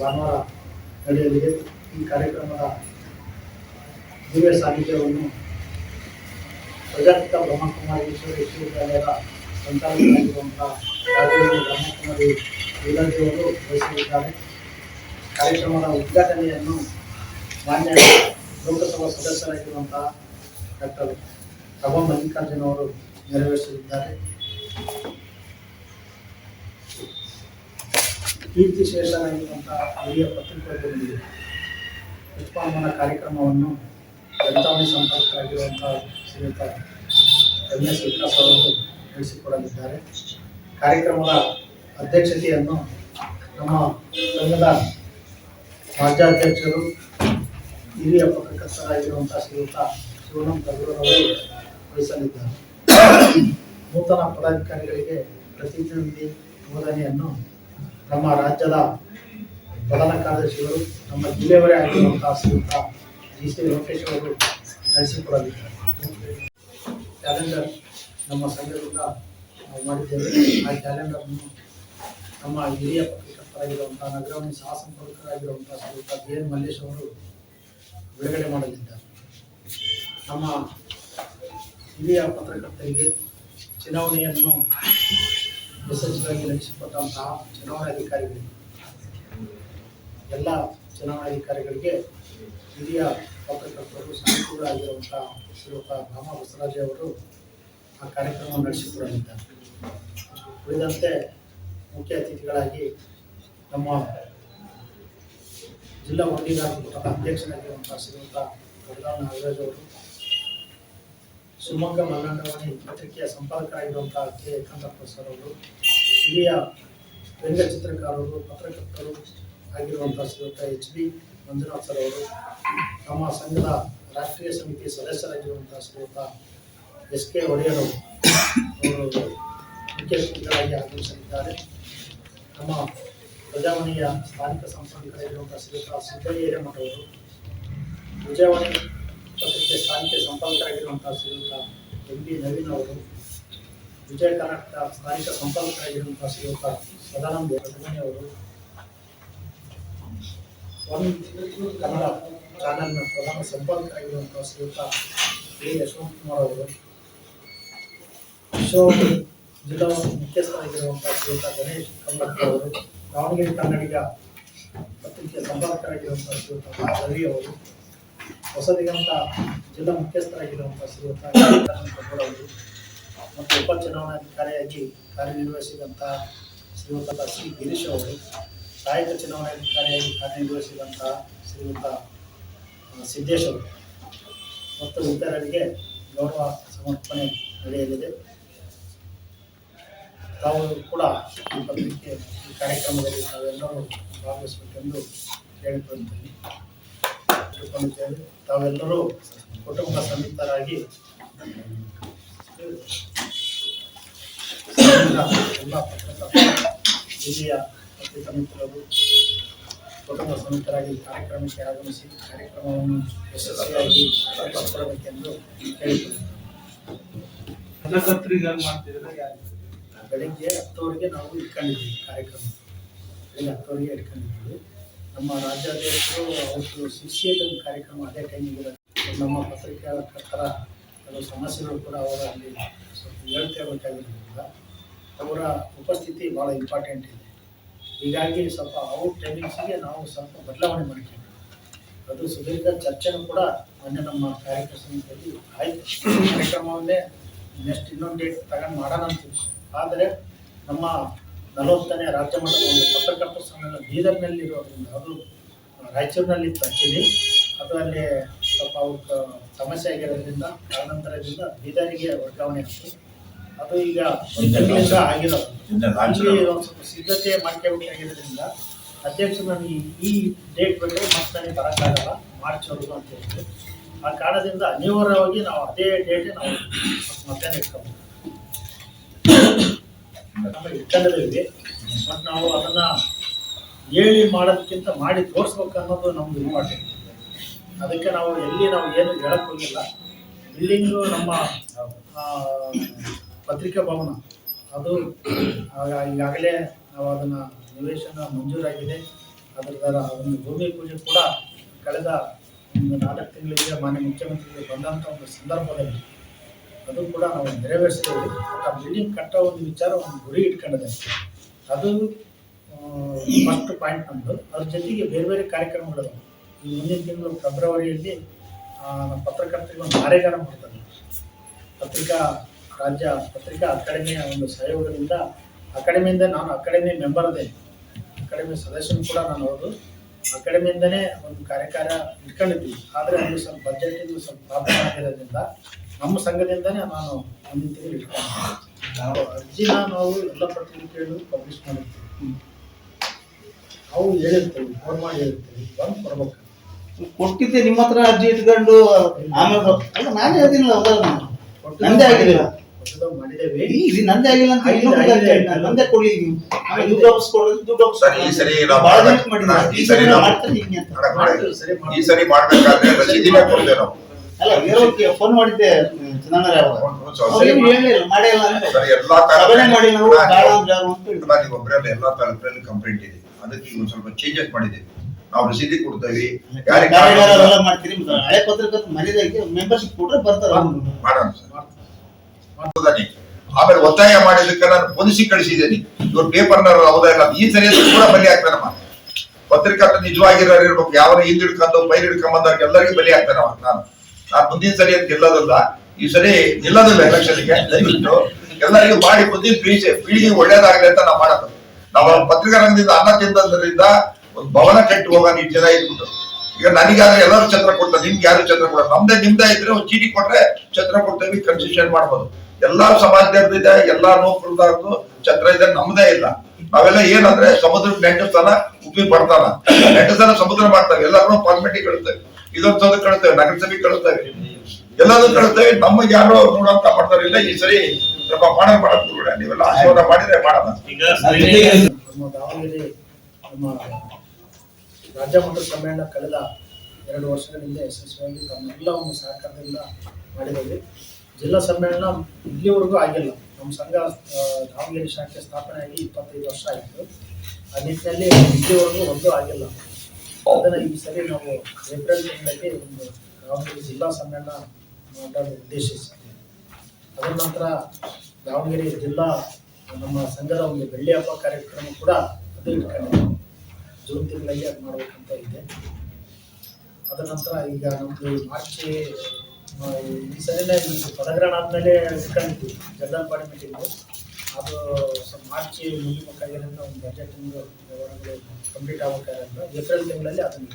ಭಾನುವಾರ ನಡೆಯಲಿದೆ. ಈ ಕಾರ್ಯಕ್ರಮದ ದಿವ್ಯ ಸಾನ್ನಿಧ್ಯವನ್ನು ಪ್ರಜಾಪಿತ ಬ್ರಹ್ಮಕುಮಾರೇಶ್ವರ ವಿಶ್ವವಿದ್ಯಾಲಯದ ಸಂಚಾಲಕರಾಗಿರುವಂತಹ ರಾಜೇಂದ್ರ ಬ್ರಹ್ಮಕುಮಾರಿ ವಿಲಾಜಿಯವರು ವಹಿಸಲಿದ್ದಾರೆ. ಕಾರ್ಯಕ್ರಮದ ಉದ್ಘಾಟನೆಯನ್ನು ಮಾನ್ಯ ಲೋಕಸಭಾ ಸದಸ್ಯರಾಗಿರುವಂತಹ ಡಾಕ್ಟರ್ ಪ್ರಭಾ ಮಲ್ಲಿಕಾರ್ಜುನ ಅವರು ನೆರವೇರಿಸಲಿದ್ದಾರೆ. ಕೀರ್ತಿಶೇಷರಾಗಿರುವಂತಹ ಹಿರಿಯ ಪತ್ರಿಕೋದ್ಯಮಿಗಳು ಪುಷ್ಪಾಂಬನ ಕಾರ್ಯಕ್ರಮವನ್ನು ಜನತಾವಣಿ ಸಂಪರ್ಕರಾಗಿರುವಂತಹ ಶ್ರೀಯುತ ಎಂ ಎಸ್ ವಿಕಾಸ್ ಅವರು ನಡೆಸಿಕೊಡಲಿದ್ದಾರೆ. ಕಾರ್ಯಕ್ರಮದ ಅಧ್ಯಕ್ಷತೆಯನ್ನು ನಮ್ಮ ಸಂಘದ ರಾಜ್ಯಾಧ್ಯಕ್ಷರು, ಹಿರಿಯ ಪತ್ರಕರ್ತರಾಗಿರುವಂತಹ ಶ್ರೀಯುತ ಶಿವನಂ ಅವರು ವಹಿಸಲಿದ್ದಾರೆ. ನೂತನ ಪದಾಧಿಕಾರಿಗಳಿಗೆ ಪ್ರತಿನಿಧಿ ಬೋಧನೆಯನ್ನು ನಮ್ಮ ರಾಜ್ಯದ ಪ್ರಧಾನ ಕಾರ್ಯದರ್ಶಿಗಳು, ನಮ್ಮ ಜಿಲ್ಲೆಯವರೇ ಆಗಿರುವಂತಹ ಶ್ರೀಯುತ ಜಿ. ಸಿ. ಲೋಕೇಶ್ ಅವರು ನಡೆಸಿಕೊಡಲಿದ್ದಾರೆ. ಕ್ಯಾಲೆಂಡರ್ ನಮ್ಮ ಸಂಘದಿಂದ ನಾವು ಮಾಡಿದ್ದೇವೆ. ಆ ಕ್ಯಾಲೆಂಡರ್ನ್ನು ನಮ್ಮ ಹಿರಿಯ ಪತ್ರಕರ್ತರಾಗಿರುವಂತಹ ನಗರವನ್ನು ಸಹ ಸಂಪರ್ಕರಾಗಿರುವಂತಹ ಶ್ರೀಯುತ ಬಿ ಎನ್. ಮಲ್ಲೇಶ್ ಅವರು ಬಿಡುಗಡೆ ಮಾಡಲಿದ್ದಾರೆ. ನಮ್ಮ ಹಿರಿಯ ಪತ್ರಕರ್ತರಿಗೆ ಚುನಾವಣೆಯನ್ನು ಯಶಸ್ವಿಯಾಗಿ ನಡೆಸಿಕೊಟ್ಟಂತಹ ಚುನಾವಣಾಧಿಕಾರಿಗಳು ಎಲ್ಲ ಚುನಾವಣಾಧಿಕಾರಿಗಳಿಗೆ ಹಿರಿಯ ಪತ್ರಕರ್ತರು ಸಾಹಿತಿಗಳಾಗಿರುವಂತಹ ಶ್ರೀಯುತ ರಾಮ ಬಸವರಾಜ ಅವರು ಆ ಕಾರ್ಯಕ್ರಮ ನಡೆಸಿಕೊಡಲಿದ್ದಾರೆ. ಉಳಿದಂತೆ ಮುಖ್ಯ ಅತಿಥಿಗಳಾಗಿ ನಮ್ಮ ಜಿಲ್ಲಾ ವಕೀಲರ ಅಧ್ಯಕ್ಷರಾಗಿರುವಂಥ ಶ್ರೀಯುತ ವರದಾನ ನಾಗರಾಜ್ ಅವರು ಶಿವಮೊಗ್ಗ ಮಲ್ಲಂಡವಾಣಿ ಪತ್ರಿಕೆಯ ಸಂಪಾದಕರಾಗಿರುವಂತಹ ಕೆ. ಏಕಾಂತಪ್ಪ ಸರ್ ಅವರು, ಹಿರಿಯ ವ್ಯಂಗ್ಯಚಿತ್ರಕಾರರು ಪತ್ರಕರ್ತರು ಆಗಿರುವಂತಹ ಶ್ರೀಯುತ ಎಚ್. ಬಿ ಮಂಜುನಾಥ್ ಸರ್ ಅವರು, ನಮ್ಮ ಸಂಘದ ರಾಷ್ಟ್ರೀಯ ಸಮಿತಿ ಸದಸ್ಯರಾಗಿರುವಂತಹ ಶ್ರೀಯುತ ಎಸ್. ಕೆ. ಒಡೆಯರು ಅವರು ಮುಖ್ಯ ಅತಿಥಿಗಳಾಗಿ ಆಗಮಿಸಲಿದ್ದಾರೆ. ನಮ್ಮ ಪ್ರಜಾವಣಿಯ ಸ್ಥಾನಿಕ ಸಂಪಾದಕರಾಗಿರುವಂತಹ ಶ್ರೀಯುತ ಸಿದ್ದಯ್ಯ ಹಿರೇಮಠ ಅವರು ವಿಜಯವಾಣಿ ಪತ್ರಿಕೆ ಸ್ಥಾನಿಕ ಸಂಪಾದಕರಾಗಿರುವಂತಹ ಶ್ರೀಯುತ ಎಂ ಬಿ ನವೀನ್ ಅವರು, ವಿಜಯ ಕರ್ನಾಟಕ ಸ್ಥಾನಿಕ ಸಂಪಾದಕರಾಗಿರುವಂತಹ ಶ್ರೀಯುತ ಸದಾನಂದ ರಘುಮಣಿ ಅವರು ಒನ್ ಕನ್ನಡ ಚಾನೆಲ್ನ ಪ್ರಧಾನ ಸಂಪಾದಕರಾಗಿರುವಂತಹ ಶ್ರೀಯುತ ಎ ಯಶವಂತ್ ಕುಮಾರ್ ಅವರು ಶೋ ಜಿಲ್ಲಾ ಮುಖ್ಯಸ್ಥರಾಗಿರುವಂತಹ ಶ್ರೀಯುತ ಗಣೇಶ್ ಕಮಲಕ್ಕ ಅವರು, ದಾವಣಗೆರೆ ಕನ್ನಡಿಗ ಪತ್ರಿಕೆ ಸಂಪಾದಕರಾಗಿರುವಂತಹ ಶ್ರೀಯುತ ರವಿ ಅವರು ಹೊಸದಿಗಂತ ಜಿಲ್ಲಾ ಮುಖ್ಯಸ್ಥರಾಗಿರುವಂತಹ ಶ್ರೀಯುತ ಮತ್ತು ಮತ್ತು ಉಪಚುನಾವಣಾಧಿಕಾರಿಯಾಗಿ ಕಾರ್ಯನಿರ್ವಹಿಸಿದಂತಹ ಶ್ರೀಯುತ ಸಿ ಗಿರೀಶ್ ಅವರು, ಸಹಾಯಕ ಚುನಾವಣಾಧಿಕಾರಿಯಾಗಿ ಕಾರ್ಯನಿರ್ವಹಿಸಿದಂತಹ ಶ್ರೀಯುತ ಸಿದ್ದೇಶ್ ಅವರು, ಮತ್ತು ಇತರರಿಗೆ ಗೌರವ ಸಮರ್ಪಣೆ ನಡೆಯಲಿದೆ. ತಾವು ಕೂಡ ಈ ಪತ್ರಿಕೆ, ಈ ಕಾರ್ಯಕ್ರಮದಲ್ಲಿ ತಾವೆಲ್ಲರೂ ಭಾಗವಹಿಸಬೇಕೆಂದು ಕೇಳಿಕೊಳ್ಳುತ್ತೇನೆ. ತಾವೆಲ್ಲರೂ ಕುಟುಂಬ ಸಮೇತರಾಗಿ ಎಲ್ಲ ಜಿಲ್ಲೆಯ ಪತ್ರಿಕಾ ಮಿತ್ರರು ಕುಟುಂಬ ಸಮೇತರಾಗಿ ಕಾರ್ಯಕ್ರಮಕ್ಕೆ ಆಗಮಿಸಿ ಕಾರ್ಯಕ್ರಮವನ್ನು ಯಶಸ್ವಿಯಾಗಿ ಪತ್ರಕರ್ತರಿಗಾಗಿ ಮಾಡ್ತಿದ್ರೆ ಬೆಳಿಗ್ಗೆ ಹತ್ತುವರೆಗೆ ನಾವು ಇಟ್ಕೊಂಡಿದ್ದೀವಿ ಕಾರ್ಯಕ್ರಮ. ಬೆಳಿಗ್ಗೆ ಹತ್ತುವರೆಗೆ ಇಟ್ಕೊಂಡಿದ್ದೀವಿ. ನಮ್ಮ ರಾಜ್ಯಾಧ್ಯಕ್ಷರು ಅವತ್ತು ಸಿ ಸಿ ಕಾರ್ಯಕ್ರಮ ಅದೇ ಟೈಮಿಗೆ ನಮ್ಮ ಪತ್ರಿಕಾಕರ್ತರ ಕೆಲವು ಸಮಸ್ಯೆಗಳು ಕೂಡ ಅವರು ಅಲ್ಲಿ ಸ್ವಲ್ಪ ಹೇಳ್ತಾ ಬೇಕಾಗಿರೋದ್ರಿಂದ ಅವರ ಉಪಸ್ಥಿತಿ ಭಾಳ ಇಂಪಾರ್ಟೆಂಟ್ ಇದೆ. ಹೀಗಾಗಿ ಸ್ವಲ್ಪ ಅವ್ರ ಟೈಮಿಂಗ್ಸಿಗೆ ನಾವು ಸ್ವಲ್ಪ ಬದಲಾವಣೆ ಮಾಡಿಕೊಂಡು ಅದು ಸುದೀರ್ಘ ಚರ್ಚೆನೂ ಕೂಡ ಮೊನ್ನೆ ನಮ್ಮ ಕಾರ್ಯಕ್ರಮದಲ್ಲಿ ಸಮಿತಿಯಲ್ಲಿ ಆಯಿತು. ಕಾರ್ಯಕ್ರಮವನ್ನೇ ನೆಕ್ಸ್ಟ್ ಇನ್ನೊಂದು ಡೇಟ್ ತಗೊಂಡು ಮಾಡೋಣ ಅಂತ ಆದರೆ ನಮ್ಮ ನಲವತ್ತನೇ ರಾಜ್ಯ ಮಟ್ಟದ ಒಂದು ಪತ್ರಕರ್ತರ ಸಮ್ಮೇಳನ ಬೀದರ್ನಲ್ಲಿ ಇರೋದ್ರಿಂದ ಅದು ರಾಯಚೂರಿನಲ್ಲಿ ಇತ್ತು ಆ್ಯಕ್ಚುಲಿ ಅದು ಅಲ್ಲಿ ಸ್ವಲ್ಪ ಅವ್ರಿಗೆ ಸಮಸ್ಯೆ ಆಗಿರೋದ್ರಿಂದ ಕಾರಣಾಂತರದಿಂದ ಬೀದರಿಗೆ ವರ್ಗಾವಣೆ ಆಯಿತು ಅದು ಈಗ ಆಗಿರೋದು. ಒಂದು ಸ್ವಲ್ಪ ಸಿದ್ಧತೆ ಮಾಡ್ಕೋಬೇಕಾಗಿರೋದ್ರಿಂದ ಅಧ್ಯಕ್ಷರು ನನಗೆ ಈ ಡೇಟ್ ಬಗ್ಗೆ ಮತ್ತೆ ನನಗೆ ಬರೋಕ್ಕಾಗಲ್ಲ ಮಾರ್ಚ್ವರೆಗೂ ಅಂತ ಹೇಳಿದ್ರು ಆ ಕಾರಣದಿಂದ ಅನಿವಾರ್ಯವಾಗಿ ನಾವು ಅದೇ ಡೇಟೇ ನಾವು ಮಧ್ಯಾಹ್ನ ಇಟ್ಕೊಬೇಕು. ಇಟ್ಕೊಂಡಿದ್ದೀವಿ ಬಟ್ ನಾವು ಅದನ್ನು ಹೇಳಿ ಮಾಡೋದಕ್ಕಿಂತ ಮಾಡಿ ತೋರಿಸ್ಬೇಕು ಅನ್ನೋದು ನಮ್ದು ಇಂಪಾರ್ಟೆಂಟ್ ಅದಕ್ಕೆ ನಾವು ಎಲ್ಲಿ ನಾವು ಏನು ಹೇಳಕ್ ಹೋಗಿಲ್ಲ. ಬಿಲ್ಡಿಂಗು ನಮ್ಮ ಪತ್ರಿಕಾ ಭವನ. ಅದು ಈಗಾಗಲೇ ನಾವು ಅದನ್ನು ನಿವೇಶನ ಮಂಜೂರಾಗಿದೆ. ಅದರ ಒಂದು ಭೂಮಿ ಪೂಜೆ ಕೂಡ ಕಳೆದ ಒಂದು ನಾಲ್ಕು ತಿಂಗಳಿಗೆ ಮಾನ್ಯ ಮುಖ್ಯಮಂತ್ರಿಗೆ ಬಂದಂಥ ಒಂದು ಸಂದರ್ಭದಲ್ಲಿ ಅದು ಕೂಡ ನಾವು ನೆರವೇರಿಸ್ತೇವೆ ಆ ಬಿಲ್ಡಿಂಗ್ ಕಟ್ಟೋ ಒಂದು ವಿಚಾರ ಒಂದು ಗುರಿ ಇಟ್ಕೊಂಡಿದೆ. ಅದು ಫಸ್ಟ್ ಪಾಯಿಂಟ್ ನಮ್ಮದು ಅದ್ರ ಜೊತೆಗೆ ಬೇರೆ ಬೇರೆ ಕಾರ್ಯಕ್ರಮಗಳು. ಈ ಮುಂದಿನ ತಿಂಗಳು ಫೆಬ್ರವರಿಯಲ್ಲಿ ನಮ್ಮ ಪತ್ರಕರ್ತರಿಗೆ ಒಂದು ಕಾರ್ಯಾಗಾರ ಮಾಡ್ತಾರೆ. ಪತ್ರಿಕಾ, ರಾಜ್ಯ ಪತ್ರಿಕಾ ಅಕಾಡೆಮಿಯ ಒಂದು ಸಹಯೋಗದಿಂದ, ಅಕಾಡೆಮಿಯಿಂದ ನಾನು ಅಕಾಡೆಮಿ ಮೆಂಬರ್ ಅದೇ. ಅಕಾಡೆಮಿ ಸದಸ್ಯನು ಕೂಡ ನಾನು ಹೌದು. ಅಕಾಡೆಮಿಯಿಂದನೇ ಒಂದು ಕಾರ್ಯಕಾರ ಇಟ್ಕೊಂಡಿದ್ವಿ. ಆದರೆ ಅದು ಸ್ವಲ್ಪ ಬಜೆಟಿಂದು ಸ್ವಲ್ಪ ಪ್ರಾಬ್ಲಮ್ ಆಗಿರೋದ್ರಿಂದ ನಮ್ಮ ಸಂಘದಿಂದನೇ ನಾನು ಮುಂದಿನ ನಾವು ಅರ್ಜಿನ ನಾವು ಎಲ್ಲ ಪತ್ರಿಕೆಗಳು ಪಬ್ಲಿಷ್ ಮಾಡಿರ್ತೀವಿ ನಾವು ಹೇಳಿರ್ತೀವಿ ಫೋನ್ ಮಾಡಿ ಹೇಳಿರ್ತೀವಿ ಬಂದು ಕೊಡ್ಬೇಕು. ಕೊಟ್ಟಿದ್ದೆ ನಿಮ್ಮ ಹತ್ರ ಅರ್ಜಿ ಇಟ್ಕೊಂಡು ಆಮೇಲೆ ಅಲ್ಲ ನಾನೇ ಉದಾಹರಣೆ ನಂದೇ ಆಗಿಲ್ಲ. ಇದು ನಂದೇ ಆಗಿಲ್ಲ ಅಂತ ಇನ್ನೊಂದು. ನಂದೇ ಕೊಡಿ ನೀವು. ಆಮೇಲೆ ದುಡ್ಡು ವಾಪಸ್ ಕೊಡೋದು ದುಡ್ಡು ವಾಪಸ್ ಸರಿ, ಈ ಸರಿ ಭಾಳ. ಈ ಸರಿ ಮಾಡ್ತಾರೆ ಹಿಂಗೆ ಅಂತ. ಈ ಸರಿ ಮಾಡ್ಬೇಕಾದ್ರೆ ರಸೀದಿನೇ ಕೊಡ್ತೇವೆ ನಾವು. ಅಲ್ಲ ಫೋನ್ ಮಾಡಿದ್ದೆ ಚಂದಣ್ಣರ ಎಲ್ಲಾ ಒಬ್ಬರಲ್ಲಿ ತಾಲೂಕಲ್ಲಿ ಕಂಪ್ಲೇಂಟ್ ಇದೆ. ಅದಕ್ಕೆ ಒಂದ್ ಸ್ವಲ್ಪ ಚೇಂಜಸ್ ಮಾಡಿದೆ ನಾವು ರಸೀದಿ ಕೊಡ್ತೇವೆ. ಮಾಡ್ತೀರಿ? ಹಳೆ ಮೆಂಬರ್ಶಿಪ್ ಕೊಟ್ರೆ ಬರ್ತಾರೆ. ಮಾಡೋಣ ಸರ್? ಆಮೇಲೆ ಒತ್ತಾಯ ಮಾಡಿದ್ದಕ್ಕೆ ನಾನು ಪೊಲೀಸಿ ಕಳಿಸಿದ್ದೇನೆ. ಇವ್ರ ಪೇಪರ್ನವ್ರು ಹೌದಾ ಇಲ್ಲ ಈ ಸರಿಯಾದ ಕೂಡ ಬಲಿ ಆಗ್ತಾನಮ್ಮ ಪತ್ರಿಕರ್ತ ನಿಜವಾಗಿರೋರು ಇರ್ಬೇಕು. ಯಾವ ಹಿಂದಿಡ್ಕೊಂಡು ಬೈಲ್ ಹಿಡ್ಕೊಂಡ್ ಬಂದವ್ರಿಗೆ ಎಲ್ಲರಿಗೂ ಬಲಿ ಆಗ್ತಾನವ ನಾನು. ನಾನು ಮುಂದಿನ ಸರಿ ಅಂತ ಗೆಲ್ಲೋದಲ್ಲ ಈ ಸರಿ ನಿಲ್ಲೋದಿಲ್ಲ ಎಲೆಕ್ಷನ್ಗೆ ದಯವಿಟ್ಟು ಎಲ್ಲರಿಗೂ ಮಾಡಿ ಮುಂದಿನ ಪೀಳಿಗೆ ಪೀಳಿಗೆ ಒಳ್ಳೇದಾಗಲಿ ಅಂತ ನಾವು ಮಾಡೋದು. ನಾವು ಪತ್ರಿಕಾ ರಂಗದಿಂದ ಅನ್ನ ತಿಂದದ್ರಿಂದ ಒಂದು ಭವನ ಕೆಟ್ಟು ಹೋಗೋ ನೀವು ಜನ ಇದ್ಬಿಟ್ಟು. ಈಗ ನನಗಾದ್ರೆ ಎಲ್ಲರೂ ಛತ್ರ ಕೊಡ್ತಾರೆ, ನಿಮ್ಗೆ ಯಾರು ಛತ್ರ ಕೊಡೋದು ನಮ್ದೇ ನಿಮ್ದೇ ಇದ್ರೆ ಒಂದು ಚೀಟಿ ಕೊಟ್ರೆ ಛತ್ರ ಕೊಡ್ತೇವೆ ಕನ್ಸೆಷನ್ ಮಾಡ್ಬೋದು. ಎಲ್ಲಾ ಸಮಾಜದವ್ರದ್ದು ಇದೆ ಎಲ್ಲಾ ನೌಕರದಾರ್ದು ಛತ್ರ ಇದೆ, ನಮ್ದೇ ಇಲ್ಲ. ನಾವೆಲ್ಲ ಏನಂದ್ರೆ ಸಮುದ್ರ ನೆಂಟಸ್ತಾನ ಉಪ್ಪಿ ಬರ್ತಾನ. ನೆಂಟಸ್ತಾನ ಸಮುದ್ರ ಮಾಡ್ತಾರೆ ಎಲ್ಲರೂ ಪಾರ್ಲಿಮೆಂಟಿಗೆ ಕಳಿಸ್ತೇವೆ. ಇದೊಂದು ಸದ ಕಳಿಸ್ತೇವೆ ನಗರಸಭೆ ಕಳಿಸ್ತೇವೆ. ಎಲ್ಲದೂ ಕಳಿಸ್ತೇವೆ ನಮಗೆ ಯಾರು ನೋಡಂತ ಮಾಡ್ತಾರಿಲ್ಲ ಈ ಸರಿ ಸ್ವಲ್ಪ ಮಾಡ ಮಾಡಕ್ ಬಿಡ್ಬೇಡ. ನೀವೆಲ್ಲ ಆಶೀರ್ವಾದ ಮಾಡಿದ್ರೆ ಮಾಡೋಣ. ನಮ್ಮ ರಾಜ್ಯ ಮಟ್ಟದ ಸಮ್ಮೇಳನ ಕಳೆದ ಎರಡು ವರ್ಷಗಳ ಹಿಂದೆ ಯಶಸ್ವಿಯಾಗಿ ತಮ್ಮೆಲ್ಲ ಒಂದು ಸಹಕಾರದಿಂದ ಮಾಡಿದ್ದೀವಿ. ಜಿಲ್ಲಾ ಸಮ್ಮೇಳನ ಇಲ್ಲಿವರೆಗೂ ಆಗಿಲ್ಲ. ನಮ್ಮ ಸಂಘ ದಾವಣಗೆರೆ ಶಾಖೆ ಸ್ಥಾಪನೆ ಆಗಿ ಇಪ್ಪತ್ತೈದು ವರ್ಷ ಆಯಿತು. ಆ ನಿಟ್ಟಿನಲ್ಲಿ ಇಲ್ಲಿವರೆಗೂ ಒಂದು ಆಗಿಲ್ಲ. ಅದನ್ನು ಈ ಸರಿ ನಾವು ಏಪ್ರಿಲ್ ತಿಂಗಳಲ್ಲಿ ಒಂದು ದಾವಣಗೆರೆ ಜಿಲ್ಲಾ ಸಮ್ಮೇಳನ ಮಾಡಲು ಉದ್ದೇಶಿಸಿದ್ದೇವೆ. ಅದರ ನಂತರ ದಾವಣಗೆರೆ ಜಿಲ್ಲಾ, ನಮ್ಮ ಸಂಘದ ಒಂದು ಬೆಳ್ಳಿ ಹಬ್ಬ ಕಾರ್ಯಕ್ರಮ ಕೂಡ ಅದು ಇಟ್ಕೊಂಡಿದೆ ಜೂನ್ ತಿಂಗಳಲ್ಲಿ ಅದು ಮಾಡಬೇಕಂತ ಇದೆ. ಅದರ ನಂತರ ಈಗ ನಮ್ಮದು ಮಾರ್ಚ್ ಈ ಸಲ ಪದಗ್ರಹಣ ಆದಮೇಲೆ ಇಟ್ಕೊಂಡಿದ್ವಿ ಜನರಲ್ ಬಾಡಿ ಮೀಟಿಂಗು ಅದು ಮಾರ್ಚ್ ಮುಗಿಬೇಕಾಗಿರೋದ್ರಿಂದ ಒಂದು ಬಜೆಟ್ ವ್ಯವಹಾರಗಳು ಕಂಪ್ಲೀಟ್ ಆಗಬೇಕಾಗಿರೋದ್ರಿಂದ ಏಪ್ರಿಲ್ ತಿಂಗಳಲ್ಲಿ ಅದನ್ನು